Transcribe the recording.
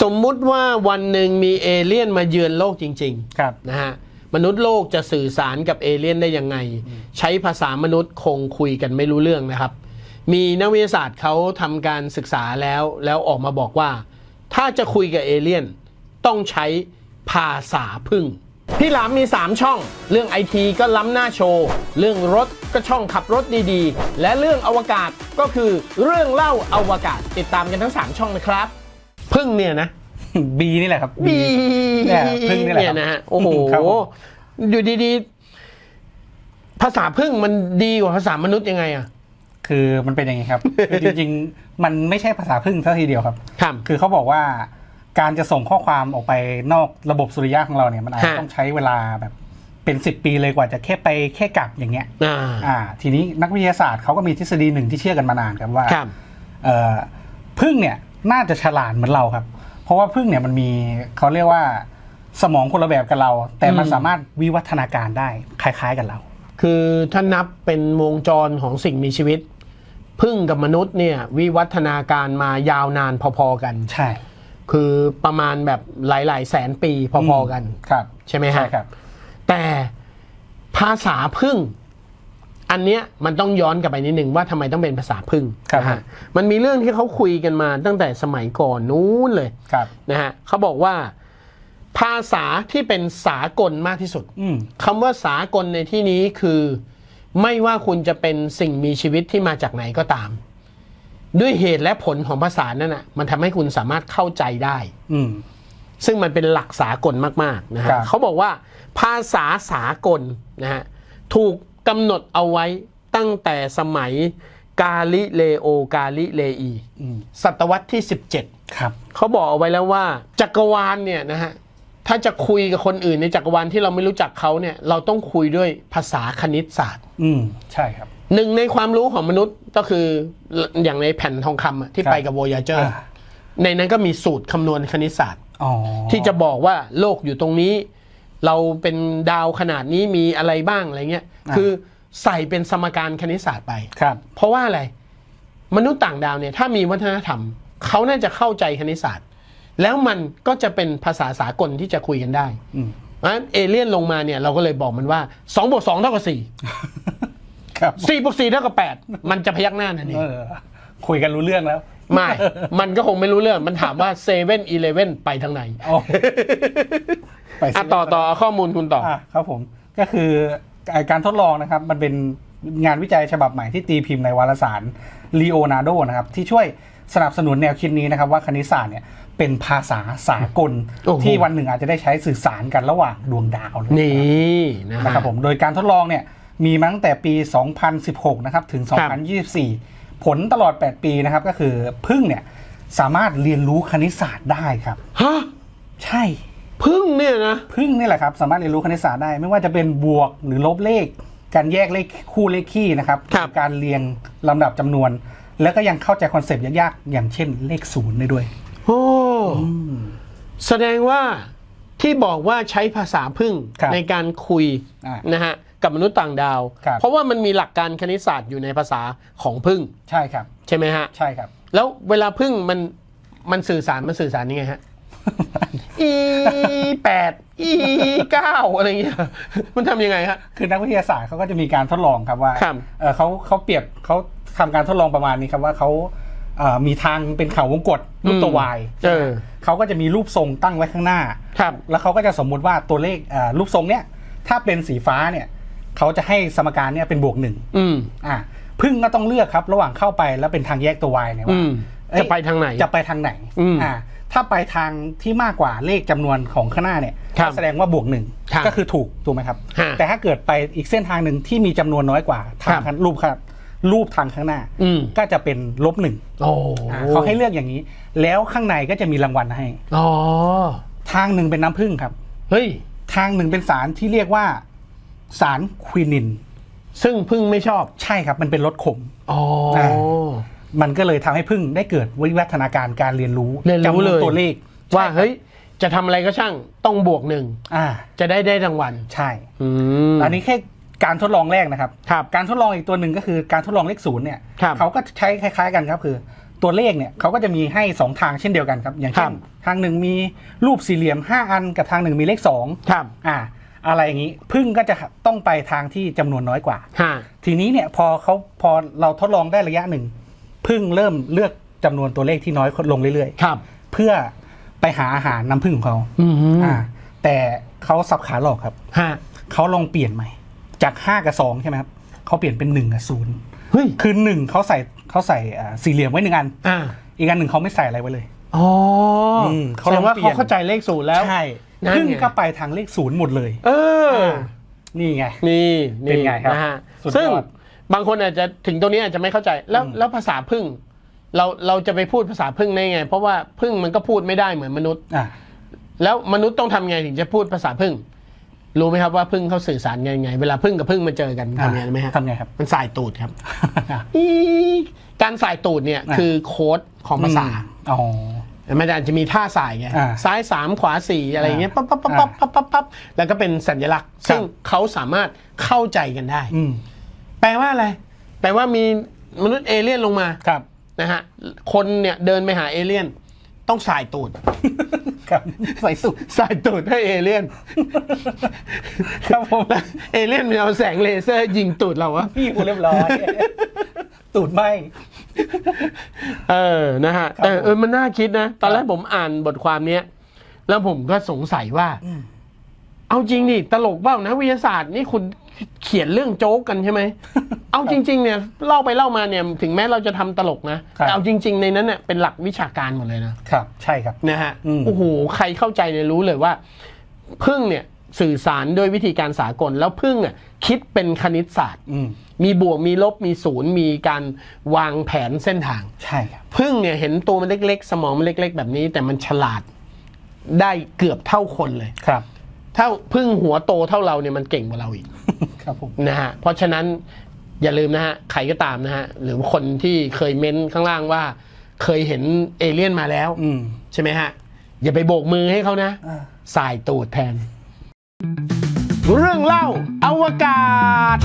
สมมุติว่าวันหนึ่งมีเอเลี่ยนมาเยือนโลกจริงครับๆนะฮะมนุษย์โลกจะสื่อสารกับเอเลี่ยนได้ยังไง ใช้ภาษามนุษย์คงคุยกันไม่รู้เรื่องนะครับ มีนักวิทยาศาสตร์เขาทำการศึกษาแล้วแล้วออกมาบอกว่า ถ้าจะคุยกับเอเลี่ยนต้องใช้ภาษาพึ่ง พี่หลามมี 3 ช่อง เรื่องไอทีก็ล้ำหน้าโชว์ เรื่องรถก็ช่องขับรถดีๆ และเรื่องอวกาศก็คือเรื่องเล่าอวกาศติดตามกันทั้ง 3 ช่องนะครับ พึ่งเนี่ยนะบีนี่แหละครับบีเนี่ยพึ่งนี่แหละครับเยนะฮะโอ้โหครับผมอยู่ดีๆ ภาษาพึ่งมันดีกว่าภาษามนุษย์ยังไงอะคือมันเป็นอย่างนี้ครับคือจริงๆ มันไม่ใช่ภาษาพึ่งซะทีเดียวครับครับคือเขาบอกว่าการจะส่งข้อความออกไปนอกระบบสุริยะของเราเนี่ยมันอาจจะฮะต้องใช้เวลาแบบเป็นสิบปีเลยกว่าจะแค่ไปแค่กลับอย่างเงี้ยอ่าอ่า ทีนี้นักวิทยาศาสตร์เขาก็มีทฤษฎีหนึ่งที่เชื่อกันมานานครับว่าครับเอ่อพึ่งเนี่ย น่าจะฉลาดเหมือนเราครับ เพราะว่าพึ่งเนี่ยมันมีเขาเรียกว่าสมองคนละแบบกับเรา แต่มันอืมสามารถวิวัฒนาการได้คล้ายๆกับเรา คือถ้านับเป็นวงจรของสิ่งมีชีวิต พึ่งกับมนุษย์เนี่ยวิวัฒนาการมายาวนานพอๆกัน ใช่ คือประมาณแบบหลายๆ แสนปีพอๆกันครับ ใช่ไหมฮะใช่ครับ แต่ภาษาพึ่ง อันเนี้ยมันต้องย้อนกลับไปนิดหนึ่งว่าทำไมต้องเป็นภาษาพึ่งครับนะฮะมันมีเรื่องที่เขาคุยกันมาตั้งแต่สมัยก่อนนู้นเลยครับนะฮะเขาบอกว่า ภาษาที่เป็นสากลมากที่สุดอืมคำว่าสากลในที่นี้คือ ไม่ว่าคุณจะเป็นสิ่งมีชีวิตที่มาจากไหนก็ตาม ด้วยเหตุและผลของภาษานั้นอะ มันทำให้คุณสามารถเข้าใจได้ อืมซึ่งมันเป็นหลักสากลมากๆนะฮะครับเขาบอกว่า ภาษาสากลนะฮะถูก กำหนดเอาไว้ตั้งแต่สมัยกาลิเลโอกาลิเลอีอืมศตวรรษที่ 17 ครับเขาบอกเอาไว้แล้วว่า จักรวาลเนี่ยนะฮะถ้าจะคุยกับคนอื่นในจักรวาลที่เราไม่รู้จักเขาเนี่ย เราต้องคุยด้วยภาษาคณิตศาสตร์ อืมใช่ครับหนึ่งในความรู้ของมนุษย์ก็คืออย่างในแผ่นทองคำอะที่ครับไปกับ Voyager อ่าในนั้นก็มีสูตรคำนวณคณิตศาสตร์อ๋อที่จะบอกว่าโลกอยู่ตรงนี้ เราเป็นดาวขนาดนี้มีอะไรบ้างอะไรเงี้ยคือใส่เป็นสมการคณิตศาสตร์ไปครับ เพราะว่าอะไรมนุษย์ต่างดาวเนี่ยถ้ามีวัฒนธรรมเขาน่าจะเข้าใจคณิตศาสตร์ แล้วมันก็จะเป็นภาษาสากลที่จะคุยกันได้อืมเพราะฉะนั้นเอเลี่ยนลงมาเนี่ยเราก็เลยบอกมันว่า2บวก2เท่ากับ4ครับ4บวก4เท่ากับ8มันจะพยักหน้านั่นเอเองอคุยกันรู้เรื่องแล้ว ไม่ มันก็คงไม่รู้เรื่อง มันถามว่าเซเว่นอีเลเว่นไปทางไหนอ๋อ ไปอะซื้ต่อต่อเอาข้อมูลคุณต่ออะครับผมก็คือไอ้การทดลองนะครับมันเป็นงานวิจัยฉบับใหม่ที่ตีพิมพ์ในวารสาร Leonardo นะครับที่ช่วยสนับสนุนแนวคิดนี้นะครับว่าคณิตศาสตร์เนี่ยเป็นภาษาสากลโอ้โหที่วันหนึ่งอาจจะได้ใช้สื่อสารกันระหว่างดวงดาวเลยนี่นะฮะนะครับผมโดยการทดลองเนี่ยมีมาตั้งแต่ปี 2016 นะครับถึง 2024 ผลตลอด 8 ปีนะครับก็คือพึ่งเนี่ยสามารถเรียนรู้คณิตศาสตร์ได้ครับฮะใช่ พึ่งเนี่ยนะพึ่งนี่แหละครับสามารถเรียนรู้คณิตศาสตร์ได้ ไม่ว่าจะเป็นบวกหรือลบเลข การแยกเลขคู่เลขคี่นะครับครับ การเรียงลำดับจำนวน แล้วก็ยังเข้าใจคอนเซปต์ยากๆอย่างเช่นเลขศูนย์ได้ด้วย โอ้แสดงว่าที่บอกว่าใช้ภาษาพึ่งครับในการคุยอะนะฮะกับมนุษย์ต่างดาว ครับ เพราะว่ามันมีหลักการคณิตศาสตร์อยู่ในภาษาของพึ่งใช่ครับ ใช่ไหมฮะ ใช่ครับ แล้วเวลาพึ่งมันมันสื่อสารมันสื่อสารยังไงฮะ อีแปดอีเก้าอะไรอย่างเงี้ยมันทำยังไงฮะคือนักวิทยาศาสตร์เขาก็จะมีการทดลองครับว่าครับเอ่อเขาเขาเปรียบเขาทำการทดลองประมาณนี้ครับว่าเขาเอ่อมีทางเป็นเขาวงกตรูปตัวอืมวายเออเขาก็จะมีรูปทรงตั้งไว้ข้างหน้าครับแล้วเขาก็จะสมมุติว่าตัวเลขเอ่อรูปทรงเนี้ยถ้าเป็นสีฟ้าเนี่ยเขาจะให้สมการเนี่ยเป็นบวกหนึ่งอืมอะพึ่งก็ต้องเลือกครับ ระหว่างเข้าไปแล้วเป็นทางแยกตัววายเนี่ยอืว่ามเอ้ยจะไปทางไหนจะไปทางไหนอืมอ่า ถ้าไปทางที่มากกว่าเลขจำนวนของข้างหน้าเนี่ยครับก็แสดงว่าบวกหนึ่งครับก็คือถูกถูกไหมครับฮะแต่ถ้าเกิดไปอีกเส้นทางหนึ่งที่มีจำนวนน้อยกว่าทางครับข้างรูปครับรูปทางข้างหน้าอืมก็จะเป็นลบหนึ่งโอ้อ่าเขาให้เลือกอย่างนี้ แล้วข้างในก็จะมีรางวัลให้อ๋อทางหนึ่งเป็นน้ำผึ้งครับ เฮ้ย ทางหนึ่งเป็นสารที่เรียกว่า สารควินิน ซึ่งพึ่งไม่ชอบใช่ครับ มันเป็นรสขมอ๋ออ่า มันก็เลยทำให้พึ่งได้เกิดวิวัฒนาการการเรียนรู้เรียนรู้จำวเลยตัวเลข ว่าใช่ครับเฮ้ยจะทำอะไรก็ช่างต้องบวกหนึ่งอ่าจะได้ได้รางวัลใช่อืมอันนี้แค่การทดลองแรกนะครับครับการทดลองอีกตัวหนึ่งก็คือการทดลองเลขศูนย์เนี่ยครับเขาก็ใช้คล้าย ๆ กันครับคือตัวเลขเนี่ยเขาก็จะมีให้สองทางเช่นเดียวกันครับ อย่างเช่นครับทางหนึ่งมีรูปสี่เหลี่ยม 5 อันกับทางหนึ่งมีเลข2ครับอ่าอะไรอย่างนี้พึ่งก็จะต้องไปทางที่จำนวนน้อยกว่าฮะทีนี้เนี่ยพอเขาพอเราทดลองได้ระยะหนึ่ง พึ่งเริ่มเลือกจำนวนตัวเลขที่น้อยลงเรื่อยครับๆเพื่อไปหาอาหารน้ำพึ่งของเขาอืมอ่า แต่เขาสับขาหลอกครับฮะเขาลองเปลี่ยนใหม่ จาก5กับ2ใช่ไหมครับเขาเปลี่ยนเป็น1กับ0เฮ้ยคือหนึ่งเขาใส่เขาใส่อ่าสี่เหลี่ยมไว้หนึ่งอันอ่าอีกอันหนึ่งเขาไม่ใส่อะไรไว้เลยอ๋ออมเขาแสดงว่าเขาลองเปลี่เขายนเข้าใจเลขศูนย์แล้วใช่นั่นไงพึ่งก็ไปทางเลขศูนย์หมดเลย เออ นี่ไง นี่เป็นไงครับนะฮะสุดยอดซึ่ง บางคนอาจจะถึงตรงนี้อาจจะไม่เข้าใจแล้วอืมแล้วภาษาพึ่ง เราเราจะไปพูดภาษาพึ่งได้ไง เพราะว่าพึ่งมันก็พูดไม่ได้เหมือนมนุษย์อ่าแล้วมนุษย์ต้องทำไงถึงจะพูดภาษาพึ่ง รู้ไหมครับว่าพึ่งเขาสื่อสารไงไง เวลาพึ่งกับพึ่งมาเจอกันทำไงรู้ไหมฮะทำไงครับ มันสายตูดครับอีกการสายตูดเนี่ยอะคือโค้ดของภาษาอ๋อมันอาจจะมีท่าสายไงอ่าซ้ายสามขวาสี่อะไรอย่างเงี้ยอ่าปั๊บปั๊บปั๊บปั๊บปั๊บปั๊บปั๊บแล้วก็เป็นสัญลักษณ์ครับซึ่งเขาสามารถเข้าใจกันได้อืม แปลว่าอะไร แปลว่ามีมนุษย์เอเลี่ยนลงมาครับนะฮะคนเนี่ยเดินไปหาเอเลี่ยน ต้องสายตูดครับใส่สุดสายตูดให้เอเลี่ยนครับผมแล้วเอเลี่ยนมันเอาแสงเลเซอร์ยิงตูดเราวะพี่กูเรียบร้อย ตูดไหม เออนะฮะครับแต่เออมันน่าคิดนะ ตอนแรกผมอ่านบทความเนี้ยแล้วผมก็สงสัยว่าอืมเอาจริงดิตลกเปล่านะวิทยาศาสตร์นี่คุณ เขียนเรื่องโจ๊กกันใช่ไหม เอาจริงๆเนี่ยเล่าไปเล่ามาเนี่ยถึงแม้เราจะทำตลกนะครับแต่เอาจริง ๆ ในนั้นเนี่ยเป็นหลักวิชาการหมดเลยนะครับ ใช่ครับนะฮะอืมโอ้โหใครเข้าใจเนี่ยรู้เลยว่า พึ่งเนี่ยสื่อสารด้วยวิธีการสากลแล้วพึ่งอะคิดเป็นคณิตศาสตร์อืมมีบวกมีลบมีศูนย์มีการวางแผนเส้นทาง ใช่ครับพึ่งเนี่ยเห็นตัวมันเล็ก ๆ สมองมันเล็ก ๆ แบบนี้ แต่มันฉลาดได้เกือบเท่าคนเลยครับ ถ้าพึ่งหัวโตเท่าเราเนี่ยมันเก่งกว่าเราอีกครับผมนะฮะเพราะฉะนั้นอย่าลืมนะฮะใครก็ตามนะฮะหรือคนที่เคยเม้นข้างล่างว่า เคยเห็นเอเลี่ยนมาแล้วอืมใช่ไหมฮะ อย่าไปโบกมือให้เขานะอ่า สายตูดแทน เรื่องเล่าอวกาศ